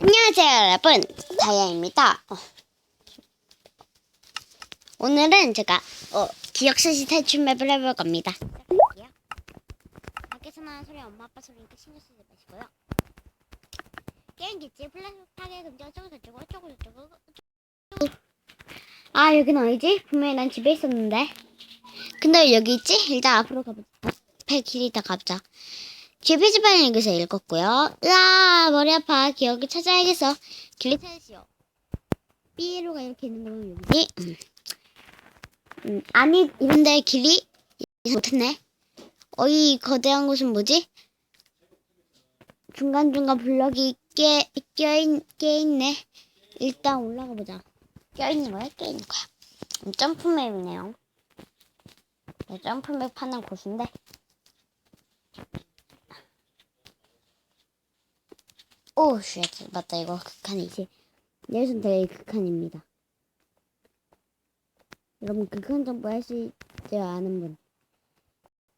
안녕하세요 여러분 다이아입니다 어. 오늘은 제가 어, 기억서시 탈출 맵을 해볼 겁니다 시작할게요 밖에서 나는 소리 엄마 아빠 소리니까 신경 쓰지 마시고요 게임 기지 플래시 파괴 금지 어쩌고 저쩌고 어쩌고 저쩌고 어쩌고. 아 여긴 어디지? 분명히 난 집에 있었는데 근데 왜 여기 있지? 일단 앞으로 가보자 앞에 길이 다 가보자 제 표지판을 여기서 읽었고요. 으아 머리 아파. 기억을 찾아야겠어. 길을 찾으시오. 삐에로가 이렇게 있는 거면 여기지? 음. 음, 아니 이런데 길이 못했네. 어이 거대한 곳은 뭐지? 중간중간 블럭이 깨, 껴있, 깨있네. 일단 올라가 보자. 껴있는 거야? 깨있는 거야? 음, 점프맵이네요. 네, 점프맵 하는 곳인데 오, 쉣. 맞다. 이거 극한이지. 내일은 되게 극한입니다. 여러분, 극한 정보 할수 있지 않은 분.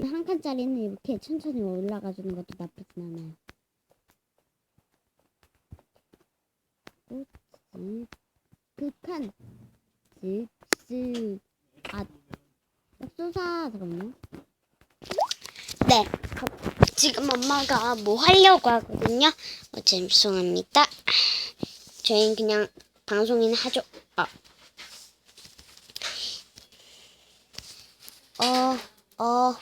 한 칸짜리는 이렇게 천천히 올라가 주는 것도 나쁘진 않아요. 오, 집, 극한, 집, 아, 엽소사, 잠깐만요. 네, 지금 엄마가 뭐 하려고 하거든요. 어, 죄송합니다. 저희는 그냥 방송이나 하죠. 아. 어, 어,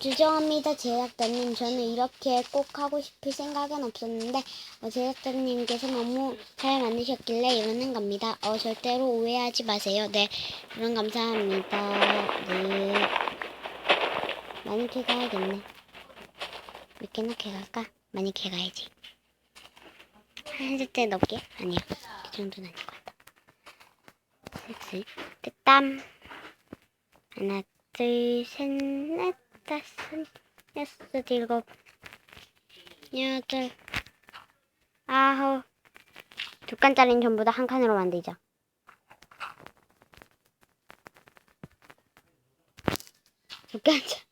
죄송합니다, 제작자님. 저는 이렇게 꼭 하고 싶을 생각은 없었는데, 어, 제작자님께서 너무 잘 만드셨길래 이러는 겁니다. 어, 절대로 오해하지 마세요. 네, 그럼 감사합니다. 네. 많이 캐가야겠네. 몇 개나 캐갈까? 많이 캐가야지. 한 세트 넘게? 아니야. 그 정도는 아닐 것 같다. 셋, 됐다. 하나, 둘, 셋, 넷, 다섯, 여섯, 일곱, 여덟, 아홉. 두 칸짜리는 전부 다 한 칸으로 만들자. 두. 칸짜리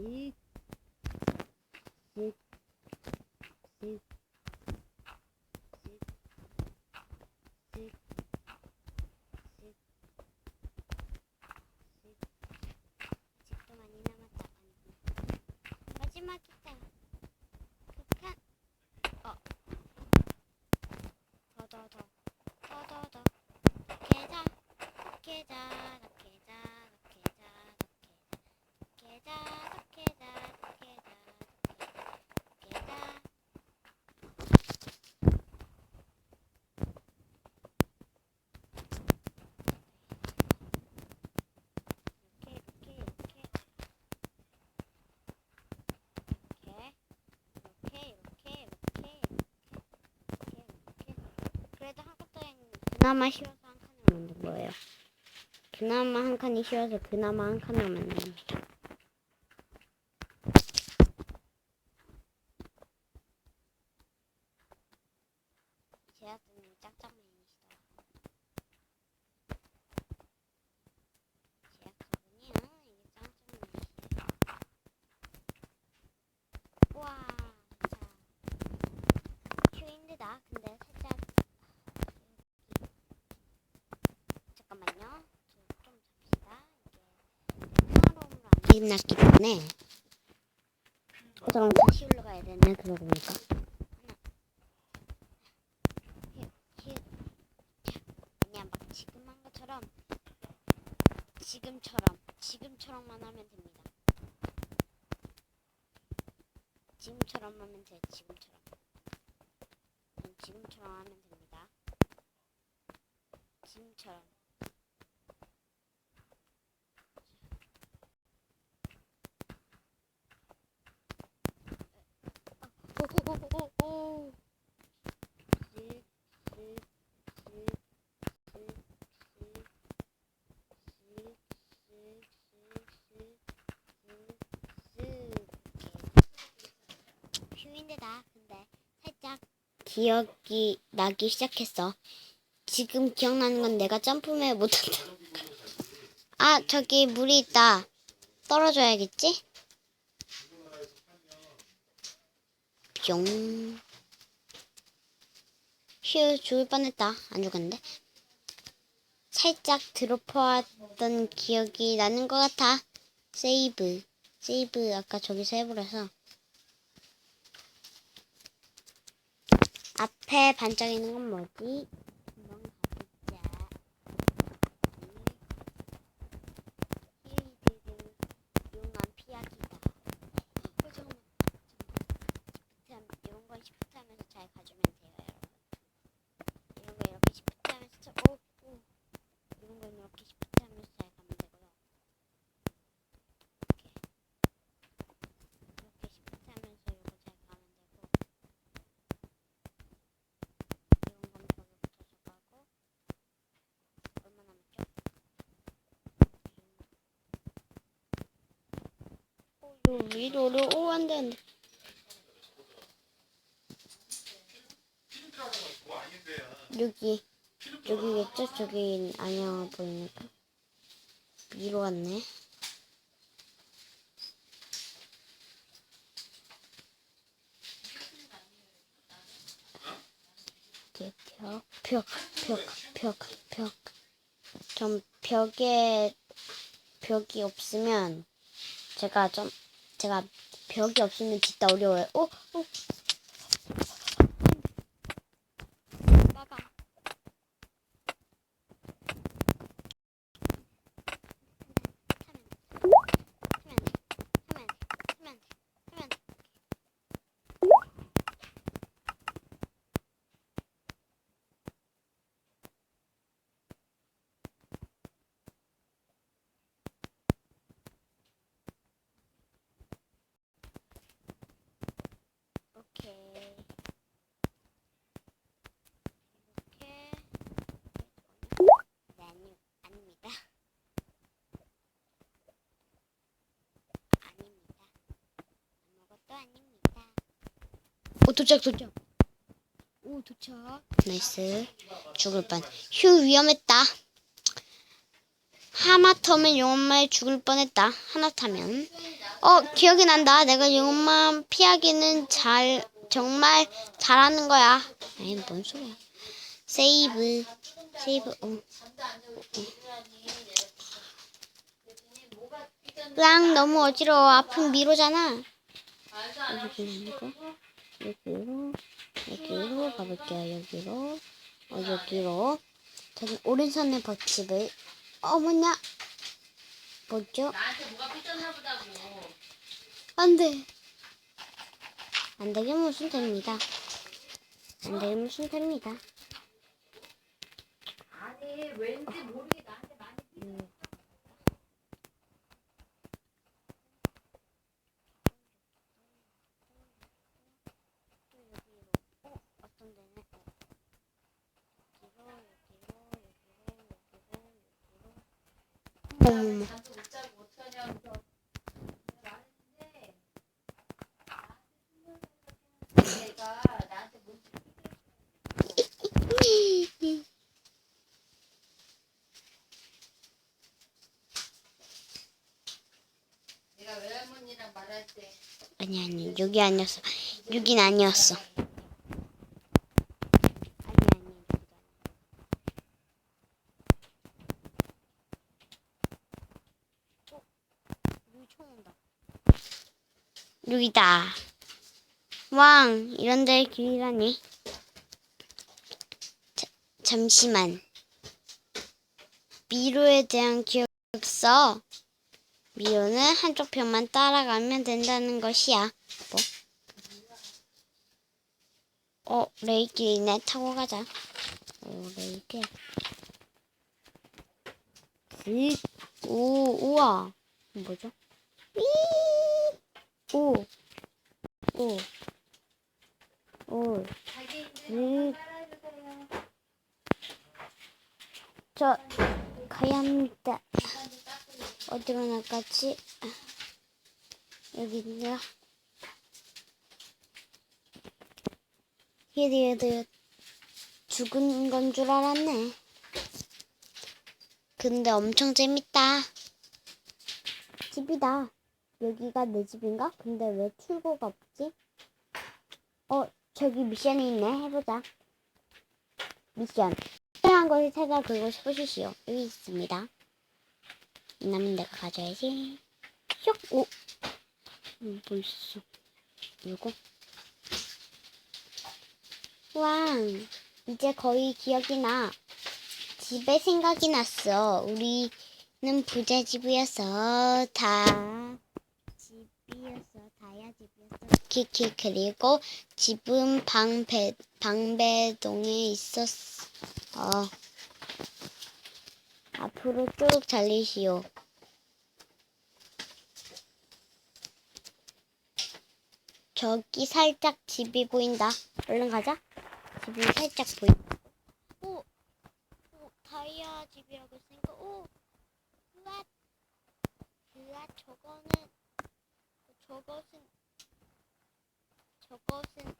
สิบสิบ 그나마 쉬워서 한 칸을 만든 거예요. 그나마 한 칸이 쉬워서 그나마 한 칸을 만든 겁니다. 제아드님 짝짝맨이시더라고요. 제아드분이요 이게 짝짝맨이시래요. 와, 자, 큐 힘들다. 근데 살짝 잠깐만요. 저 좀 잡시다. 이게 끝났기 때문에 그럼 다시 올라가야 되네. 그러고 보니까. 그냥 막 지금 한 것처럼 지금처럼 지금처럼만 하면 됩니다. 지금처럼 하면 돼. 지금처럼. 음, 지금처럼 하면 됩 기억이 나기 시작했어. 지금 기억나는 건 내가 점프를 못한다. 아, 저기 물이 있다. 떨어져야겠지? 뿅. 휴, 죽을 뻔했다. 안 죽었는데. 살짝 드롭하던 기억이 나는 것 같아. 세이브. 세이브 아까 저기서 해버려서. 앞에 반짝이는 건 뭐지? 한번 가보자. 히리드를 용암 피하기다. 어, 잠깐만. 잠깐만. 이런 건 시프트 하면서 잘 가주면 돼요, 여러분. 이런 거 이렇게 시프트 하면서 참, 오, 오. 이런 건 이렇게 시프트 하면서 잘 가면 되고요. 이렇게. 이렇게 시프트 하면서 이거 잘 가면 되고. 이런 건 벽에 붙어서 가고. 얼마 남았죠? 오, 요 위로를, 오, 돼. 여기 여기겠죠? 저기 아니야 보이니까 위로. 이렇게 벽, 벽, 벽, 벽, 벽. 좀 벽에 벽이 없으면 제가 좀 제가 벽이 없으면 진짜 어려워요. 오, 이렇게. 네, 아니, 아닙니다. 아닙니다. 아무것도 아닙니다. 오, 도착, 도착. 오, 도착. 나이스. 죽을 뻔. 휴, 위험했다. 하마터면 용엄마에 죽을 뻔했다. 하나 타면. 어, 기억이 난다. 내가 용엄마 피하기는 잘, 정말 잘하는 거야. 에이, 뭔 소리야. 세이브. 세이브, 어. 으앙, 너무 어지러워. 아픈 미로잖아. 아니고. 여기로, 여기로 가볼게요. 여기로. 어, 여기로. 저는 오른손에 버팁을. 어머냐. 뭐죠? 안 돼. 안 되게 무슨 됩니다. 안 되게 무슨 됩니다. 아니 왠지 모르게 나한테 많이 삐. 어, 어. 여기로. 어머머. 잠도 못 자고 어떡하냐고. 내가 나한테 뭔 내가 외할머니랑 말할 때 아니 아니 여기 아니었어. 여긴 아니었어. 여기다. 왕 이런데 길이라니. 자, 잠시만. 미로에 대한 기억 써. 미로는 한쪽 편만 따라가면 된다는 것이야. 뭐? 어, 레이길이네. 타고 가자. 오, 레이길. 슥. 오, 우와. 뭐죠? 삐. 오. 오. 오. 따라해주세요. 저, 가야 합니다. 어디로 나갔지? 여기 있네요. 얘들 죽은 건 줄 알았네. 근데 엄청 재밌다. 집이다. 여기가 내 집인가? 근데 왜 출구가 없지? 어, 저기 미션이 있네. 해보자. 미션. 필요한 것을 찾아 그리고 싶으시오. 여기 있습니다. 남은 내가 가져야지. 슉! 오! 음, 뭐 있어? 이거? 와, 이제 거의 기억이 나. 집에 생각이 났어. 우리는 부잣집이었어. 다 집이었어. 다야 집이었어. 키키 그리고 집은 방배 방배동에 있었어. 어. 앞으로 쭉 달리시오. 저기 살짝 집이 보인다. 얼른 가자. 집이 살짝 보인다. 오, 오 다이아 집이라고 했으니까 오, 으앗, 으앗 저거는 저것은 저것은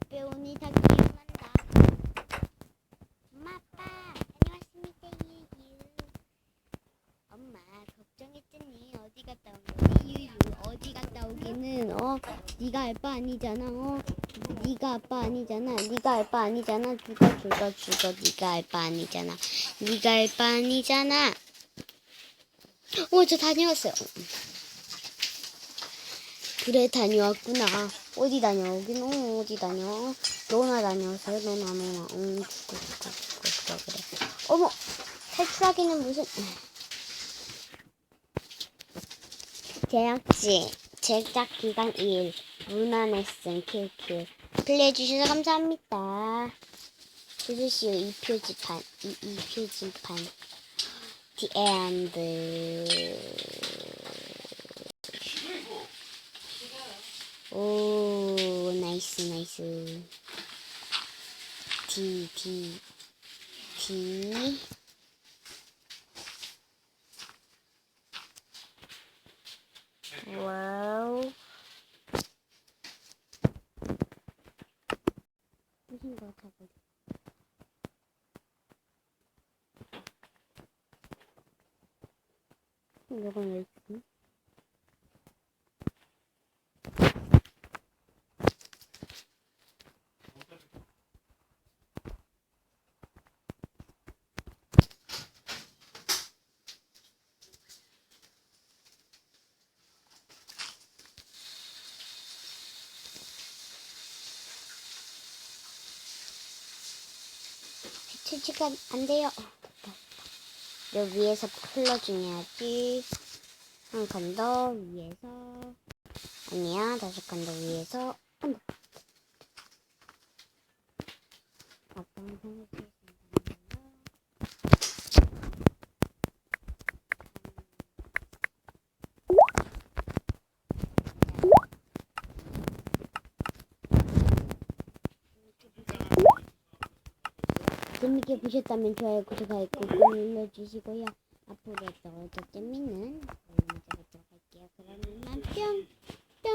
집에 오니 다. 엄마 아빠 다녀왔습니다 유유. 엄마 걱정했더니 어디 갔다 온 거지 유유 어디 갔다 오기는 어 네가 아빠 아니잖아. 어? 네가 아빠 아니잖아. 네가 아빠 아니잖아. 죽어 죽어 죽어 네가 아빠 아니잖아. 네가 아빠 아니잖아. 어저 다녀왔어요. 그래 다녀왔구나. 어디 다녀오긴? 어 어디 다녀? 너나 다녀왔어요. 너나 너나. 응 죽어 죽어 죽어 죽어. 그래 어머 탈출하기는 무슨 제작지 제작 기간 2일 문화레슨 킬킬. 플레이해주셔서 감사합니다. 주주시오 2표지판 이, 2표지판. The End 오 나이스 나이스. D D D 와우 무슨 거 타버리 왜 있지? 채취가 안 돼요. 어, 됐다. 여기 위에서 풀러주냐지. 한 칸 더 위에서. 아니야, 다섯 칸 더 위에서. 안 돼. 아빠는 생각해. 재밌게 보셨다면 좋아요, 구독하기 꾹 눌러주시고요. 앞으로 더, 더 재밌는 영상을 들어갈게요. 그럼 이만 뿅!